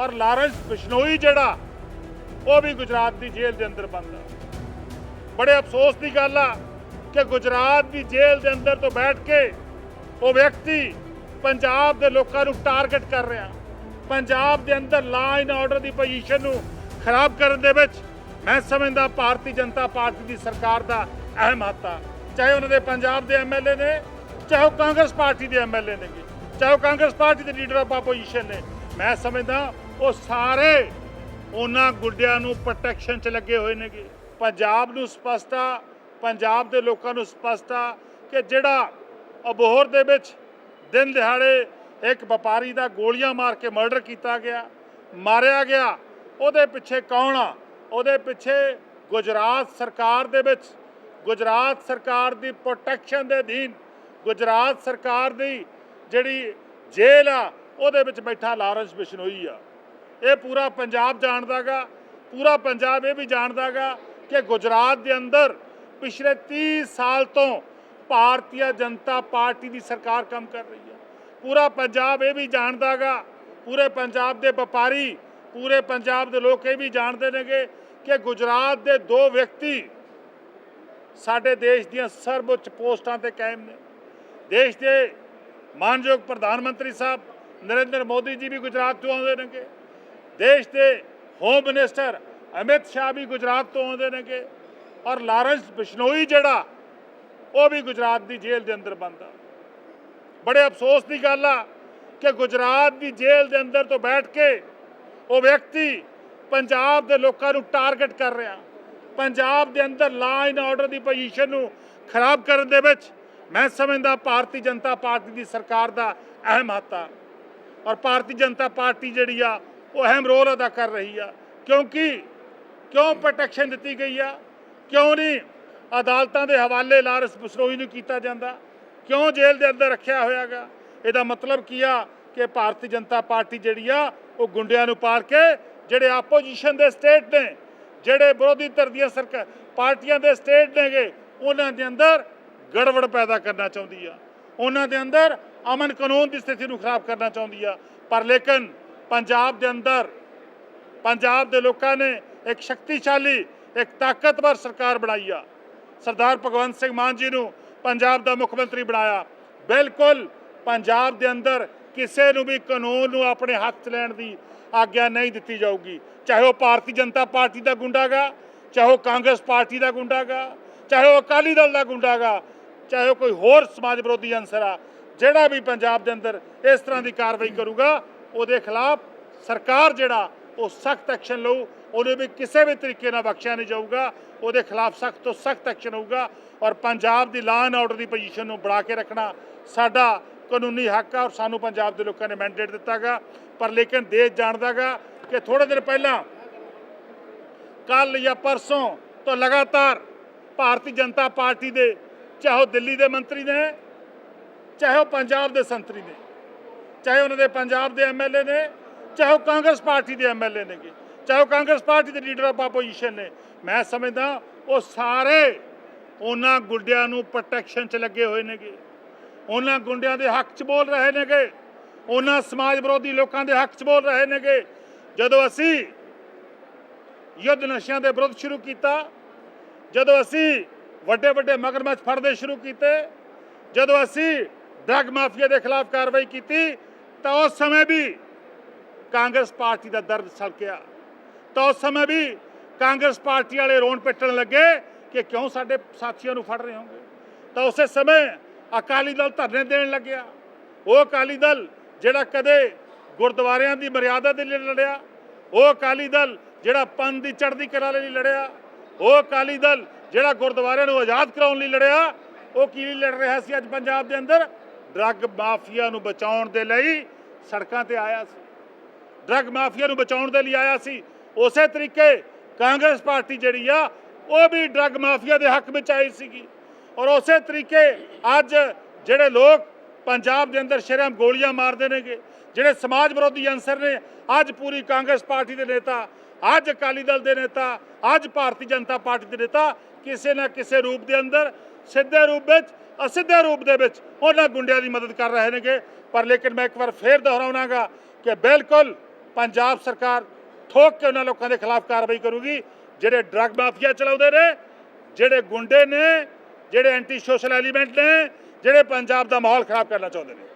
ਔਰ ਲਾਰੈਂਸ ਬਿਸ਼ਨੋਈ ਜਿਹੜਾ, ਉਹ ਵੀ ਗੁਜਰਾਤ ਦੀ ਜੇਲ੍ਹ ਦੇ ਅੰਦਰ ਬੰਦ ਆ। ਬੜੇ ਅਫਸੋਸ ਦੀ ਗੱਲ ਆ ਕਿ ਗੁਜਰਾਤ ਦੀ ਜੇਲ੍ਹ ਦੇ ਅੰਦਰ ਤੋਂ ਬੈਠ ਕੇ ਉਹ ਵਿਅਕਤੀ ਪੰਜਾਬ ਦੇ ਲੋਕਾਂ ਨੂੰ ਟਾਰਗੇਟ ਕਰ ਰਿਹਾ। ਪੰਜਾਬ ਦੇ ਅੰਦਰ ਲਾ ਐਂਡ ਆਰਡਰ ਦੀ ਪੋਜੀਸ਼ਨ ਨੂੰ ਖਰਾਬ ਕਰਨ ਦੇ ਵਿੱਚ ਮੈਂ ਸਮਝਦਾ ਭਾਰਤੀ ਜਨਤਾ ਪਾਰਟੀ ਦੀ ਸਰਕਾਰ ਦਾ ਅਹਿਮ ਹੱਥ ਆ। ਚਾਹੇ ਉਹਨਾਂ ਦੇ ਪੰਜਾਬ ਦੇ ਐਮਐਲਏ ਨੇ, ਚਾਹੇ ਉਹ ਕਾਂਗਰਸ ਪਾਰਟੀ ਦੇ ਐਮਐਲਏ ਨੇ ਚਾਹੇ ਉਹ ਕਾਂਗਰਸ ਪਾਰਟੀ ਦੇ ਲੀਡਰ ਆਫ ਆਪੋਜੀਸ਼ਨ ਨੇ। ਮੈਂ ਸਮਝਦਾ ਉਹ ਸਾਰੇ ਉਹਨਾਂ ਗੁੱਡਿਆਂ ਨੂੰ ਪ੍ਰੋਟੈਕਸ਼ਨ 'ਚ ਲੱਗੇ ਹੋਏ ਨੇਗੇ। ਪੰਜਾਬ ਨੂੰ ਸਪਸ਼ਟ ਆ, ਪੰਜਾਬ ਦੇ ਲੋਕਾਂ ਨੂੰ ਸਪਸ਼ਟ ਆ ਕਿ ਜਿਹੜਾ ਅਬੋਹਰ ਦੇ ਵਿੱਚ ਦਿਨ ਦਿਹਾੜੇ ਇੱਕ ਵਪਾਰੀ ਦਾ ਗੋਲੀਆਂ ਮਾਰ ਕੇ ਮਰਡਰ ਕੀਤਾ ਗਿਆ, ਮਾਰਿਆ ਗਿਆ, ਉਹਦੇ ਪਿੱਛੇ ਕੌਣ ਆ? ਉਹਦੇ ਪਿੱਛੇ ਗੁਜਰਾਤ ਸਰਕਾਰ ਦੇ ਵਿੱਚ, ਗੁਜਰਾਤ ਸਰਕਾਰ ਦੀ ਪ੍ਰੋਟੈਕਸ਼ਨ ਦੇ ਅਧੀਨ ਗੁਜਰਾਤ ਸਰਕਾਰ ਦੀ ਜਿਹੜੀ ਜੇਲ੍ਹ ਆ, ਉਹਦੇ ਵਿੱਚ ਬੈਠਾ ਲਾਰੈਂਸ ਬਿਸ਼ਨੋਈ ਆ। ਇਹ ਪੂਰਾ ਪੰਜਾਬ ਜਾਣਦਾਗਾ, ਪੂਰਾ ਪੰਜਾਬ ਇਹ ਵੀ ਜਾਣਦਾਗਾ ਕਿ ਗੁਜਰਾਤ ਦੇ ਅੰਦਰ ਪਿਛਲੇ 30 ਸਾਲ ਤੋਂ ਭਾਰਤੀ ਜਨਤਾ ਪਾਰਟੀ ਦੀ ਸਰਕਾਰ ਕੰਮ ਕਰ ਰਹੀ ਹੈ। ਪੂਰਾ ਪੰਜਾਬ ਇਹ ਵੀ ਜਾਣਦਾਗਾ, ਪੂਰੇ ਪੰਜਾਬ ਦੇ ਵਪਾਰੀ, ਪੂਰੇ ਪੰਜਾਬ ਦੇ ਲੋਕ ਇਹ ਵੀ ਜਾਣਦੇ ਨੇਗੇ ਕਿ ਗੁਜਰਾਤ ਦੇ ਦੋ ਵਿਅਕਤੀ ਸਾਡੇ ਦੇਸ਼ ਦੀਆਂ ਸਰਵਉੱਚ ਪੋਸਟਾਂ ਤੇ ਕਾਇਮ ਨੇ। ਦੇਸ਼ ਦੇ ਮਾਨਯੋਗ ਪ੍ਰਧਾਨ ਮੰਤਰੀ ਸਾਹਿਬ ਨਰਿੰਦਰ ਮੋਦੀ ਜੀ ਵੀ ਗੁਜਰਾਤ ਤੋਂ ਆਉਂਦੇ ਨੇਗੇ। ਦੇਸ਼ ਦੇ ਹੋਮ ਮਿਨਿਸਟਰ ਅਮਿਤ ਸ਼ਾਹ ਵੀ ਗੁਜਰਾਤ ਤੋਂ ਆਉਂਦੇ ਨੇਗੇ। ਔਰ ਲਾਰੈਂਸ ਬਿਸ਼ਨੋਈ ਜਿਹੜਾ, ਉਹ ਵੀ ਗੁਜਰਾਤ ਦੀ ਜੇਲ੍ਹ ਦੇ ਅੰਦਰ ਬੰਦ ਆ। ਬੜੇ ਅਫਸੋਸ ਦੀ ਗੱਲ ਆ ਕਿ ਗੁਜਰਾਤ ਦੀ ਜੇਲ੍ਹ ਦੇ ਅੰਦਰ ਤੋਂ ਬੈਠ ਕੇ ਉਹ ਵਿਅਕਤੀ ਪੰਜਾਬ ਦੇ ਲੋਕਾਂ ਨੂੰ ਟਾਰਗੇਟ ਕਰ ਰਿਹਾ। ਪੰਜਾਬ ਦੇ ਅੰਦਰ ਲਾ ਐਂਡ ਆਰਡਰ ਦੀ ਪੋਜੀਸ਼ਨ ਨੂੰ ਖਰਾਬ ਕਰਨ ਦੇ ਵਿੱਚ ਮੈਂ ਸਮਝਦਾ ਭਾਰਤੀ ਜਨਤਾ ਪਾਰਟੀ ਦੀ ਸਰਕਾਰ ਦਾ ਅਹਿਮ ਹੱਥ ਆ। ਔਰ ਭਾਰਤੀ ਜਨਤਾ ਪਾਰਟੀ ਜਿਹੜੀ ਆ ਉਹ ਅਹਿਮ ਰੋਲ ਅਦਾ ਕਰ ਰਹੀ ਆ। ਕਿਉਂਕਿ ਕਿਉਂ ਪ੍ਰੋਟੈਕਸ਼ਨ ਦਿੱਤੀ ਗਈ ਆ? ਕਿਉਂ ਨਹੀਂ ਅਦਾਲਤਾਂ ਦੇ ਹਵਾਲੇ ਲਾਰਸ ਬਸਰੋਈ ਨੂੰ ਕੀਤਾ ਜਾਂਦਾ? ਕਿਉਂ ਜੇਲ੍ਹ ਦੇ ਅੰਦਰ ਰੱਖਿਆ ਹੋਇਆਗਾ? ਇਹਦਾ ਮਤਲਬ ਕੀ ਆ ਕਿ ਭਾਰਤੀ ਜਨਤਾ ਪਾਰਟੀ ਜਿਹੜੀ ਆ, ਉਹ ਗੁੰਡਿਆਂ ਨੂੰ ਪਾਲ ਕੇ ਜਿਹੜੇ ਆਪੋਜੀਸ਼ਨ ਦੇ ਸਟੇਟ ਨੇ, ਜਿਹੜੇ ਵਿਰੋਧੀ ਧਿਰ ਦੀਆਂ ਸਰਕਾਰ ਪਾਰਟੀਆਂ ਦੇ ਸਟੇਟ ਨੇਗੇ, ਉਹਨਾਂ ਦੇ ਅੰਦਰ ਗੜਬੜ ਪੈਦਾ ਕਰਨਾ ਚਾਹੁੰਦੀ ਆ। ਉਹਨਾਂ ਦੇ ਅੰਦਰ ਅਮਨ ਕਾਨੂੰਨ ਦੀ ਸਥਿਤੀ ਨੂੰ ਖਰਾਬ ਕਰਨਾ ਚਾਹੁੰਦੀ ਆ। ਪਰ ਲੇਕਿਨ ਪੰਜਾਬ ਦੇ ਅੰਦਰ, ਪੰਜਾਬ ਦੇ ਲੋਕਾਂ ਨੇ ਇੱਕ ਸ਼ਕਤੀਸ਼ਾਲੀ, ਇੱਕ ਤਾਕਤਵਰ ਸਰਕਾਰ ਬਣਾਈ ਆ। ਸਰਦਾਰ ਭਗਵੰਤ ਸਿੰਘ ਮਾਨ ਜੀ ਨੂੰ ਪੰਜਾਬ ਦਾ ਮੁੱਖ ਮੰਤਰੀ ਬਣਾਇਆ। ਬਿਲਕੁਲ ਪੰਜਾਬ ਦੇ ਅੰਦਰ ਕਿਸੇ ਨੂੰ ਵੀ ਕਾਨੂੰਨ ਨੂੰ ਆਪਣੇ ਹੱਥ 'ਚ ਲੈਣ ਦੀ ਆਗਿਆ ਨਹੀਂ ਦਿੱਤੀ ਜਾਊਗੀ। ਚਾਹੇ ਉਹ ਭਾਰਤੀ ਜਨਤਾ ਪਾਰਟੀ ਦਾ ਗੁੰਡਾਗਾ ਚਾਹੇ ਉਹ ਕਾਂਗਰਸ ਪਾਰਟੀ ਦਾ ਗੁੰਡਾਗਾ ਚਾਹੇ ਉਹ ਅਕਾਲੀ ਦਲ ਦਾ ਗੁੰਡਾਗਾ ਚਾਹੇ ਉਹ ਕੋਈ ਹੋਰ ਸਮਾਜ ਵਿਰੋਧੀ ਅੰਸਰ ਆ, ਜਿਹੜਾ ਵੀ ਪੰਜਾਬ ਦੇ ਅੰਦਰ ਇਸ ਤਰ੍ਹਾਂ ਦੀ ਕਾਰਵਾਈ ਕਰੂਗਾ ਉਹਦੇ ਖਿਲਾਫ ਸਰਕਾਰ ਜਿਹੜਾ ਉਹ ਸਖਤ ਐਕਸ਼ਨ ਲਊ, ਉਹਨੂੰ ਵੀ ਕਿਸੇ ਵੀ ਤਰੀਕੇ ਨਾਲ ਬਖਸ਼ਿਆ ਨਹੀਂ ਜਾਊਗਾ। ਉਹਦੇ ਖਿਲਾਫ ਸਖਤ ਤੋਂ ਸਖਤ ਐਕਸ਼ਨ ਹੋਊਗਾ ਔਰ ਪੰਜਾਬ ਦੀ ਲਾਅ ਐਂਡ ਆਰਡਰ ਦੀ ਪੋਜੀਸ਼ਨ ਨੂੰ ਬਣਾ ਕੇ ਰੱਖਣਾ ਸਾਡਾ ਕਾਨੂੰਨੀ ਹੱਕ ਆ ਔਰ ਸਾਨੂੰ ਪੰਜਾਬ ਦੇ ਲੋਕਾਂ ਨੇ ਮੈਂਡੇਟ ਦਿੱਤਾਗਾ। ਪਰ ਲੇਕਿਨ ਦੇਸ਼ ਜਾਣਦਾਗਾ ਕਿ ਥੋੜੇ ਦਿਨ ਪਹਿਲਾਂ ਕੱਲ ਜਾਂ ਪਰਸੋਂ ਤੋਂ ਲਗਾਤਾਰ ਭਾਰਤੀ ਜਨਤਾ ਪਾਰਟੀ ਦੇ, ਚਾਹੇ ਉਹ ਦਿੱਲੀ ਦੇ ਮੰਤਰੀ ਨੇ, ਚਾਹੇ ਉਹ ਪੰਜਾਬ ਦੇ ਸੰਤਰੀ ਨੇ ਚਾਹੇ ਉਹਨਾਂ ਦੇ ਪੰਜਾਬ ਦੇ ਐਮਐਲਏ ਨੇ, ਚਾਹੇ ਉਹ ਕਾਂਗਰਸ ਪਾਰਟੀ ਦੇ ਐਮਐਲਏ ਨੇਗੇ, ਚਾਹੇ ਉਹ ਕਾਂਗਰਸ ਪਾਰਟੀ ਦੇ ਲੀਡਰ ਆਫ ਆਪੋਜੀਸ਼ਨ ਨੇ। ਮੈਂ ਸਮਝਦਾ ਉਹ ਸਾਰੇ ਉਹਨਾਂ ਗੁੰਡਿਆਂ ਨੂੰ ਪ੍ਰੋਟੈਕਸ਼ਨ 'ਚ ਲੱਗੇ ਹੋਏ ਨੇਗੇ। ਉਹਨਾਂ ਗੁੰਡਿਆਂ ਦੇ ਹੱਕ 'ਚ ਬੋਲ ਰਹੇ ਨੇਗੇ। ਉਹਨਾਂ ਸਮਾਜ ਵਿਰੋਧੀ ਲੋਕਾਂ ਦੇ ਹੱਕ 'ਚ ਬੋਲ ਰਹੇ ਨੇਗੇ। ਜਦੋਂ ਅਸੀਂ ਯੁੱਧ ਨਸ਼ਿਆਂ ਦੇ ਵਿਰੁੱਧ ਸ਼ੁਰੂ ਕੀਤਾ, ਜਦੋਂ ਅਸੀਂ ਵੱਡੇ ਵੱਡੇ ਮਗਰਮੱਛ ਫੜਦੇ ਸ਼ੁਰੂ ਕੀਤੇ, ਜਦੋਂ ਅਸੀਂ ਡਰੱਗ ਮਾਫੀਆ ਦੇ ਖਿਲਾਫ ਕਾਰਵਾਈ ਕੀਤੀ ਤਾਂ ਉਸ ਸਮੇਂ ਵੀ ਕਾਂਗਰਸ ਪਾਰਟੀ ਦਾ ਦਰਦ ਸਲਕਿਆ ਤਾਂ ਉਸ ਸਮੇਂ ਵੀ ਕਾਂਗਰਸ ਪਾਰਟੀ ਵਾਲੇ ਰੋਣ ਪਿੱਟਣ ਲੱਗੇ ਕਿ ਕਿਉਂ ਸਾਡੇ ਸਾਥੀਆਂ ਨੂੰ ਫੜ ਰਹੇ ਹੋਗੇ ਤਾਂ ਉਸੇ ਸਮੇਂ ਅਕਾਲੀ ਦਲ ਧਰਨੇ ਦੇਣ ਲੱਗਿਆ। ਉਹ ਅਕਾਲੀ ਦਲ ਜਿਹੜਾ ਕਦੇ ਗੁਰਦੁਆਰਿਆਂ ਦੀ ਮਰਿਆਦਾ ਦੇ ਲਈ ਲੜਿਆ, ਉਹ ਅਕਾਲੀ ਦਲ ਜਿਹੜਾ ਪੰਨ ਦੀ ਚੜ੍ਹਦੀ ਕਲਾ ਲਈ ਲੜਿਆ, ਉਹ ਅਕਾਲੀ ਦਲ ਜਿਹੜਾ ਗੁਰਦੁਆਰਿਆਂ ਨੂੰ ਆਜ਼ਾਦ ਕਰਾਉਣ ਲਈ ਲੜਿਆ, ਉਹ ਕੀ ਲਈ ਲੜ ਰਿਹਾ ਸੀ ਅੱਜ ਪੰਜਾਬ ਦੇ ਅੰਦਰ? ਡਰੱਗ ਮਾਫੀਆ ਨੂੰ ਬਚਾਉਣ ਦੇ ਲਈ ਸੜਕਾਂ ਤੇ ਆਇਆ ਸੀ। ਡਰੱਗ ਮਾਫੀਆ ਨੂੰ ਬਚਾਉਣ ਦੇ ਲਈ ਆਇਆ ਸੀ। ਉਸੇ ਤਰੀਕੇ ਕਾਂਗਰਸ ਪਾਰਟੀ ਜਿਹੜੀ ਆ, ਉਹ ਵੀ ਡਰੱਗ ਮਾਫੀਆ ਦੇ ਹੱਕ ਵਿੱਚ ਆਈ ਸੀਗੀ। ਔਰ ਉਸੇ ਤਰੀਕੇ ਅੱਜ ਜਿਹੜੇ ਲੋਕ ਪੰਜਾਬ ਦੇ ਅੰਦਰ ਸ਼ਰਮ ਗੋਲੀਆਂ ਮਾਰਦੇ ਨੇਗੇ, ਜਿਹੜੇ ਸਮਾਜ ਵਿਰੋਧੀ ਅੰਸਰ ਨੇ, ਅੱਜ ਪੂਰੀ ਕਾਂਗਰਸ ਪਾਰਟੀ ਦੇ ਨੇਤਾ, ਅੱਜ ਅਕਾਲੀ ਦਲ ਦੇ ਨੇਤਾ, ਅੱਜ ਭਾਰਤੀ ਜਨਤਾ ਪਾਰਟੀ ਦੇ ਨੇਤਾ, ਕਿਸੇ ਨਾ ਕਿਸੇ ਰੂਪ ਦੇ ਅੰਦਰ, ਸਿੱਧੇ ਰੂਪ ਵਿੱਚ ਅਸਿੱਧੇ ਰੂਪ ਦੇ ਵਿੱਚ ਉਹਨਾਂ ਗੁੰਡਿਆਂ ਦੀ ਮਦਦ ਕਰ ਰਹੇ ਨੇਗੇ। ਪਰ ਲੇਕਿਨ ਮੈਂ ਇੱਕ ਵਾਰ ਫੇਰ ਦੁਹਰਾਉਣਾਗਾ ਕਿ ਬਿਲਕੁਲ ਪੰਜਾਬ ਸਰਕਾਰ ਠੋਕ ਕੇ ਉਹਨਾਂ ਲੋਕਾਂ ਦੇ ਖਿਲਾਫ ਕਾਰਵਾਈ ਕਰੂਗੀ, ਜਿਹੜੇ ਡਰੱਗ ਮਾਫੀਆ ਚਲਾਉਂਦੇ ਨੇ, ਜਿਹੜੇ ਗੁੰਡੇ ਨੇ, ਜਿਹੜੇ ਐਂਟੀ ਸੋਸ਼ਲ ਐਲੀਮੈਂਟ ਨੇ, ਜਿਹੜੇ ਪੰਜਾਬ ਦਾ ਮਾਹੌਲ ਖਰਾਬ ਕਰਨਾ ਚਾਹੁੰਦੇ ਨੇ।